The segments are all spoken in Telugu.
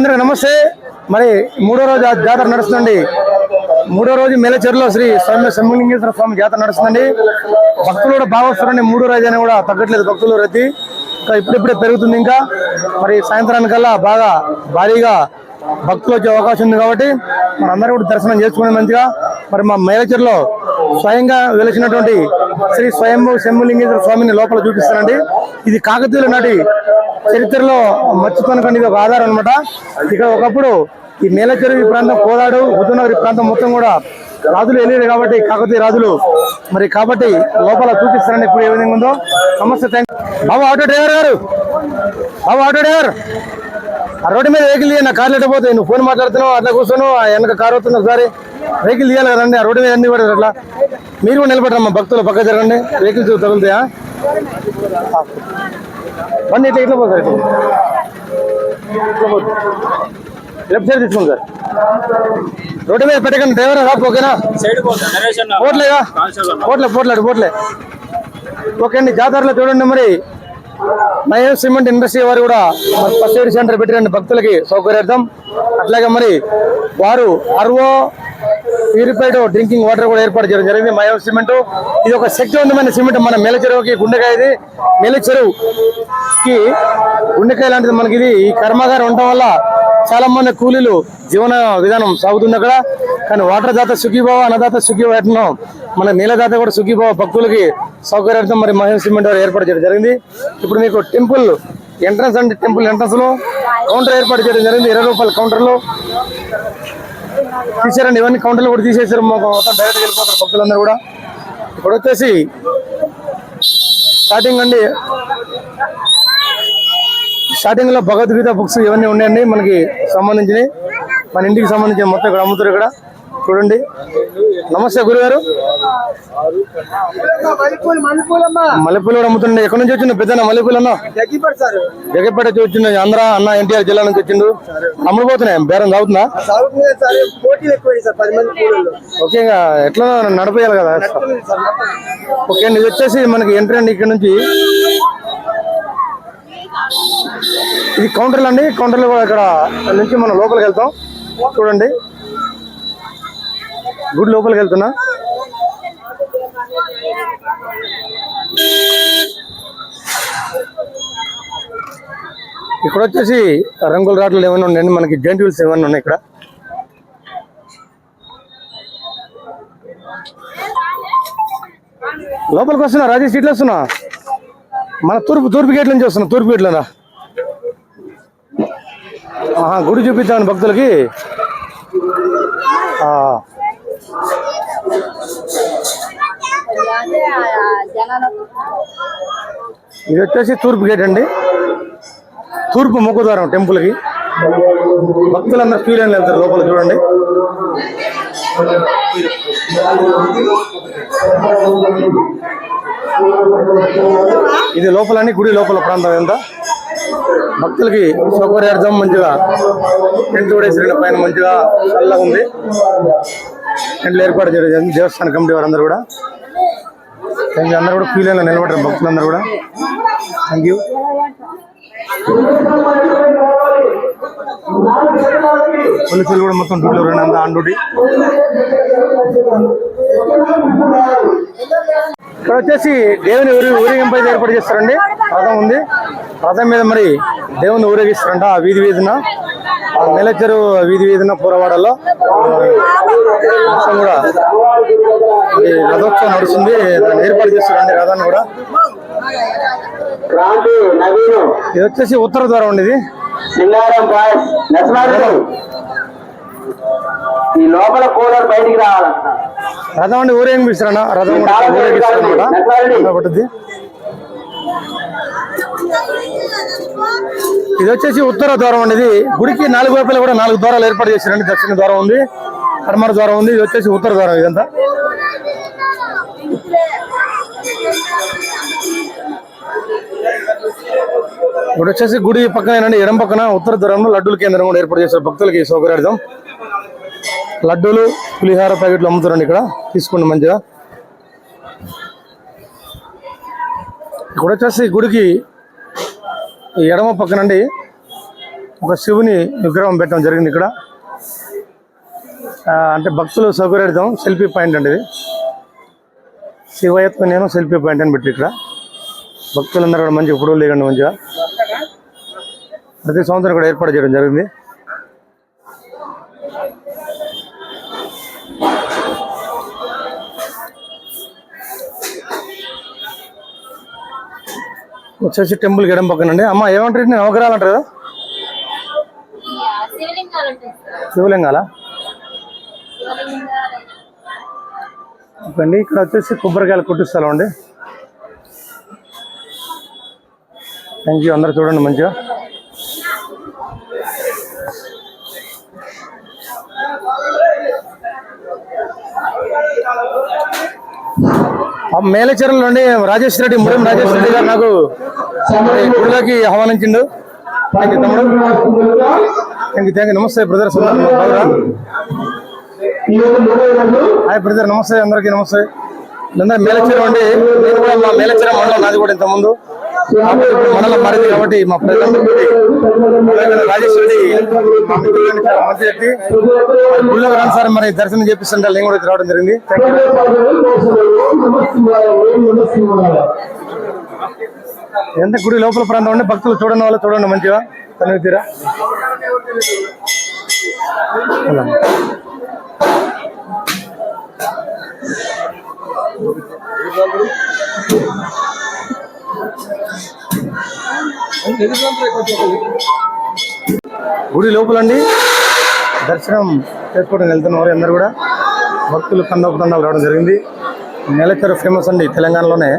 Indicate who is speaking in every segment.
Speaker 1: అందరికీ నమస్తే. మరి మూడో రోజు జాతర నడుస్తుంది మూడో రోజు మేలచెరులో శ్రీ స్వామి శంభలింగేశ్వర స్వామి జాతర నడుస్తుందండి. భక్తులు కూడా బాగా వస్తారండి మూడో రోజు అయినా కూడా తగ్గట్లేదు భక్తులు రద్దీ. ఇంకా ఇప్పుడిప్పుడే పెరుగుతుంది ఇంకా. మరి సాయంత్రానికల్లా బాగా భారీగా భక్తులు వచ్చే అవకాశం ఉంది కాబట్టి మనందరూ అందరూ కూడా దర్శనం చేసుకునే మంచిగా మరి మా మేలచెరులో స్వయంగా వెలిసినటువంటి శ్రీ స్వయంభూ శంభులింగేశ్వర స్వామిని లోపల చూపిస్తారండి ఇది కాకతీయుల నాటి చరిత్రలో మర్చిపోనకండి ఇది ఒక ఆధారం అనమాట ఇక్కడ ఒకప్పుడు ఈ మేలచెరువు ఈ ప్రాంతం కోదాడు హుజూర్నగర్ ప్రాంతం మొత్తం కూడా రాజులు వెళ్ళారు కాబట్టి కాకతీయ రాజులు మరి కాబట్టి లోపల చూపిస్తారండి ఇప్పుడు ఏ విధంగా ఉందో సమస్య థ్యాంక్ బాబు ఆటో డ్రైవర్ గారు. బాబు ఆటో డ్రైవర్. ఆ రోడ్డు మీద వెహికల్ తీయండి కార్లు లేకపోతే నువ్వు ఫోన్ మాట్లాడుతున్నావు అట్లా కూర్చోను ఆ వెనక కారు అవుతుంది ఒకసారి. వెహికల్ తీయాలి కదండి ఆ రోడ్డు మీద అన్ని కూడా అట్లా. మీరు కూడా నిలబడరమ్మా భక్తులు పక్క జరగండి వెహికల్స్ తగులుతాయా? బండి ఇట్లా ఇట్లా పోతారు ఇట్లా ఇట్లా పోతుంది. లెఫ్ట్ సైడ్ తీసుకోండి సార్. రోడ్డు మీద పెట్టకండి డ్రైవర్ రాపు ఓకేనా? పోట్లేగా పోట్లే పోట్లాడు పోట్లే ఓకే అండి జాతరలో చూడండి మరి. నయం సిమెంట్ ఇండస్ట్రీ వారు కూడా ఫస్ట్ ఎయిడ్ సెంటర్ పెట్టిరండి భక్తులకి సౌకర్యార్థం. అట్లాగే మరి వారు అర్వో ప్యూరిఫైడ్ డ్రింకింగ్ వాటర్ కూడా ఏర్పాటు చేయడం జరిగింది. మయం సిమెంట్ ఇది ఒక శక్తివంతమైన సిమెంట్ మన మేల చెరువుకి గుండెకాయ ఇది. మేల చెరువుకి గుండెకాయ లాంటిది మనకి ఇది. ఈ కర్మాగారం ఉండటం వల్ల చాలా మంది కూలీలు జీవన విధానం సాగుతుంది అక్కడ. కానీ వాటర్ దాత సుఖీభావ అన్నదాత సుఖీభావ మన నీలదాత కూడా సుఖీభావ భక్తులకి సౌకర్యార్థం మరి మహిళ సిమెంట్ వారు ఏర్పాటు చేయడం జరిగింది. ఇప్పుడు మీకు టెంపుల్ ఎంట్రన్స్ అండి. టెంపుల్ ఎంట్రన్స్లో కౌంటర్ ఏర్పాటు చేయడం జరిగింది. ఇరవై రూపాయల కౌంటర్లు. తీసారండి ఇవన్నీ కౌంటర్లు కూడా తీసేసారు మొత్తం డైరెక్ట్ వెళ్ళిపోతారు భక్తులందరూ కూడా. ఇప్పుడు వచ్చేసి స్టార్టింగ్ అండి. స్టార్టింగ్లో భగవద్గీత బుక్స్ ఇవన్నీ ఉన్నాయండి. మనకి సంబంధించినవి. మన ఇంటికి సంబంధించిన మొత్తం ఇక్కడ అమ్ముతారు ఇక్కడ. చూడండి. నమస్తే గురుగారు. మల్లెపూలు కూడా అమ్ముతుండే. ఎక్కడి నుంచి వచ్చిండు పెద్ద మల్లెపూలు అన్న జగపేట నుంచి వచ్చిండు ఆంధ్ర అన్న ఎన్టీఆర్ జిల్లా నుంచి వచ్చిండు అమ్ముడుపోతున్నాయి బేరం తాగుతుందా
Speaker 2: పోటీలు
Speaker 1: ఓకే ఎట్లా నడిపేయాలి కదా? ఓకే అండి ఇది వచ్చేసి మనకి ఎంట్రీ అండి ఇక్కడ నుంచి. ఇది కౌంటర్లు అండి. కౌంటర్లు కూడా ఇక్కడ నుంచి మనం లోపలికి వెళ్తాం. చూడండి. గుడి లోపలికి వెళ్తున్నా? ఇక్కడ వచ్చేసి రంగుల రాట్లు ఏమైనా ఉన్నాయండి మనకి జెంట్ వీల్స్ ఏమైనా ఉన్నాయి ఇక్కడ? లోపలికి వస్తున్నా రాజేష్ ఇట్లా వస్తున్నా? మన తూర్పు తూర్పు గేట్ నుంచి వస్తున్నా తూర్పు గేట్లోనా ఆహా గుడి చూపిద్దామని భక్తులకి. ఆ, ఇది వచ్చేసి తూర్పు గేట్ అండి. తూర్పు ముఖద్వారం టెంపుల్కి భక్తులందరూ క్యూ లైన్లో వెళ్తారు లోపల చూడండి. ఇది లోపలని గుడి లోపల ప్రాంతం ఎంత? భక్తులకి సౌకర్యార్థం మంచిగా టెంట్ కూడా వేసిన పైన మంచిగా చల్లగా ఉంది. అండ్ ఏర్పాటు చేయడం జరిగింది దేవస్థాన కమిటీ వారందరూ కూడా. థ్యాంక్ యూ అందరూ కూడా క్యూ లైన్లో భక్తులందరూ కూడా. థ్యాంక్ యూ పోలీసులు కూడా మొత్తం డ్యూటీలో రెండు అంతా ఆన్ డ్యూటీ ఇక్కడ వచ్చేసి దేవుని ఊరి ఊరేగింపై ఏర్పాటు చేస్తారండి. రథం ఉంది. రథం మీద మరి దేవుని ఊరేగిస్తారంట ఆ వీధి వీధిన. నెలచెరు వీధి వీధిన పూరవాడలో. కూడా ఈ రథోత్సవం నడుస్తుంది. దాన్ని ఏర్పాటు చేస్తారండి రథాన్ని కూడా. ఇది వచ్చేసి ఉత్తర ద్వారం అండి ఇది.
Speaker 2: ఈ లోపల కూలర్ బయటికి రావాలంట.
Speaker 1: రథం అండి ఊరేగిస్తారన్న రథం కూడా ఊరేగిస్తారన్నమాట పట్టుద్ది. ఇది వచ్చేసి ఉత్తర ద్వారం అనేది గుడికి నాలుగు వైపులా కూడా నాలుగు ద్వారాలు ఏర్పాటు చేశారండి. దక్షిణ ద్వారం ఉంది కర్మర ద్వారం ఉంది. ఇది వచ్చేసి ఉత్తర ద్వారం ఇదంతా. ఇప్పుడు వచ్చేసి గుడి పక్కన ఎడం పక్కన ఉత్తర ద్వారంలో లడ్డూల కేంద్రం కూడా ఏర్పాటు చేశారు. భక్తులకి సౌకర్యార్థం. లడ్డూలు పులిహార ప్యాకెట్లు అమ్ముతారండి ఇక్కడ. తీసుకోండి మంచిగా. ఇక్కడ వచ్చేసి గుడికి ఎడమ పక్కనండి ఒక శివుని విగ్రహం పెట్టడం జరిగింది ఇక్కడ. అంటే భక్తులు సౌకర్యార్థం సెల్ఫీ పాయింట్ అండి ఇది. శివయత్వ నేను సెల్ఫీ పాయింట్ అని పెట్టి ఇక్కడ. భక్తులందరూ కూడా మంచిగా ఫోటోలు దిగండి మంచిగా. ప్రతి సంవత్సరం కూడా ఏర్పాటు చేయడం జరిగింది. వచ్చేసి టెంపుల్ గడం పక్కనండి. అమ్మ ఏమంటారు? నేను నవగ్రహాలు అంటారు కదా?
Speaker 3: శివలింగాలు?
Speaker 1: శివలింగాల ఇక్కడ వచ్చేసి కొబ్బరికాయలు కొట్టిస్తాం అండి. థ్యాంక్ యూ అందరు చూడండి మంచిగా. ఆ మేలచెరువులో నుండి రాజేష్ రెడ్డి మురం రాజేష్ రెడ్డి గారు నాకు గుడిలోకి ఆహ్వానించిండు. థ్యాంక్ యూ తమ్ముడు. థ్యాంక్ యూ థ్యాంక్ యూ నమస్తే బ్రదర్ బాగురా హాయ్ బ్రదర్ నమస్తే అందరికీ నమస్తే. అందరూ మేలచెరువు అండి నేను కూడా మా మేలచెరువు మండలం నాది కూడా ఇంత మండలం మారింది కాబట్టి మా ప్రజలందరికీ రాజేష్ రెడ్డి మంచి వ్యక్తి గుళ్ళో రాను సార్ మరి దర్శనం చేపిస్తుంటే నేను కూడా ఇక్కడ రావడం జరిగింది. ఎంత గుడి లోపల ప్రాంతం అండి భక్తులు చూడండి వాళ్ళు చూడండి మంచిగా. తనివి తీరా. Thank you. గుడి లోపలండి. దర్శనం చేసుకోవడం వెళ్తున్నారు అందరు కూడా భక్తులు కందోపదండాలు రావడం జరిగింది. నెలచెరు ఫేమస్ అండి తెలంగాణలోనే.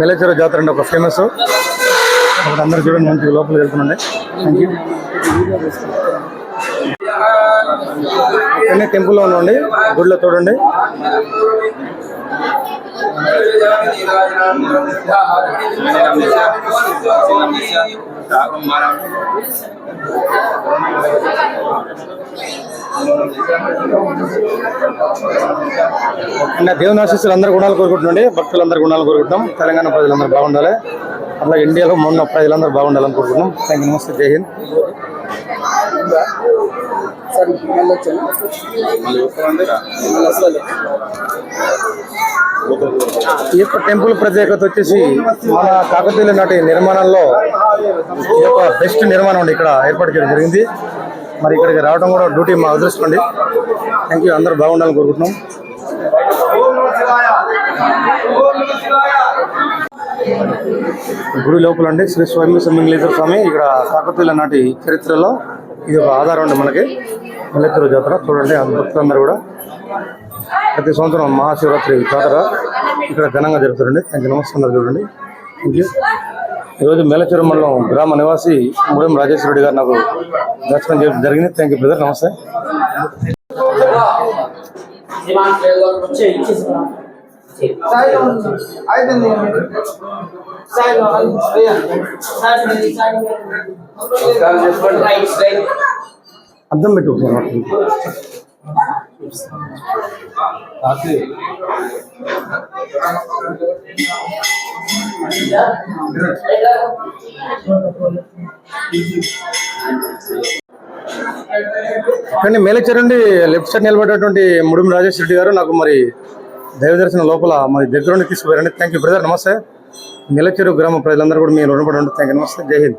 Speaker 1: నెలచెరు జాతర అండి ఒక ఫేమస్ అక్కడ అందరు చూడండి మంచి లోపలికి వెళ్తుందండి థ్యాంక్ యూ టెంపుల్లో ఉండండి గుడిలో చూడండి. దేవుని ఆశీస్సులు అందరు గుణాలు కోరుకుంటుండండి. భక్తులందరూ గుణాలు కోరుకుంటాం తెలంగాణ ప్రజలందరూ బాగుండాలి. అట్లా ఇండియాలో మొన్న ప్రజలందరూ బాగుండాలని కోరుకుంటున్నాం. థ్యాంక్ యూ నమస్తే జై హింద్ ఈ యొక్క టెంపుల్ ప్రత్యేకత వచ్చేసి మన కాకతీయుల నాటి నిర్మాణంలో ఈ యొక్క బెస్ట్ నిర్మాణం అండి ఇక్కడ ఏర్పాటు చేయడం జరిగింది. మరి ఇక్కడికి రావడం కూడా డ్యూటీ మా అదృష్టండి థ్యాంక్ యూ అందరూ బాగుండాలని కోరుకుంటున్నాం. గుడి లోపల అండి శ్రీ స్వామి సమ్మింగ్లేశ్వర స్వామి. ఇక్కడ కాకతీయుల నాటి చరిత్రలో ఇది ఒక ఆధారం అండి మనకి. మల్లెత్తూరు జాతర చూడండి ఆ భక్తులందరూ కూడా. ప్రతి సంవత్సరం మహాశివరాత్రి జాతర ఇక్కడ ఘనంగా జరుగుతుందండి. థ్యాంక్ యూ నమస్తే అందరూ చూడండి. థ్యాంక్ యూ ఈరోజు మేలచెరు మండలం గ్రామ నివాసి ముడం రాజేశ్వర రెడ్డి గారు నాకు దర్శనం చేయడం జరిగింది. థ్యాంక్ యూ బ్రదర్ నమస్తే. అర్థం పెట్టు ఒకసారి. కానీ మేలచెరు నుండి లెఫ్ట్ సైడ్ నిలబడేటువంటి ముడిమి రాజేష్ రెడ్డి గారు నాకు మరి దైవ దర్శనం లోపల మరి దగ్గర నుండి తీసుకుపోయారండి. థ్యాంక్ యూ బ్రదర్ నమస్తే. మేలచెరు గ్రామ ప్రజలందరూ కూడా మీరు రుణపడి థ్యాంక్ యూ నమస్తే. జై హింద్.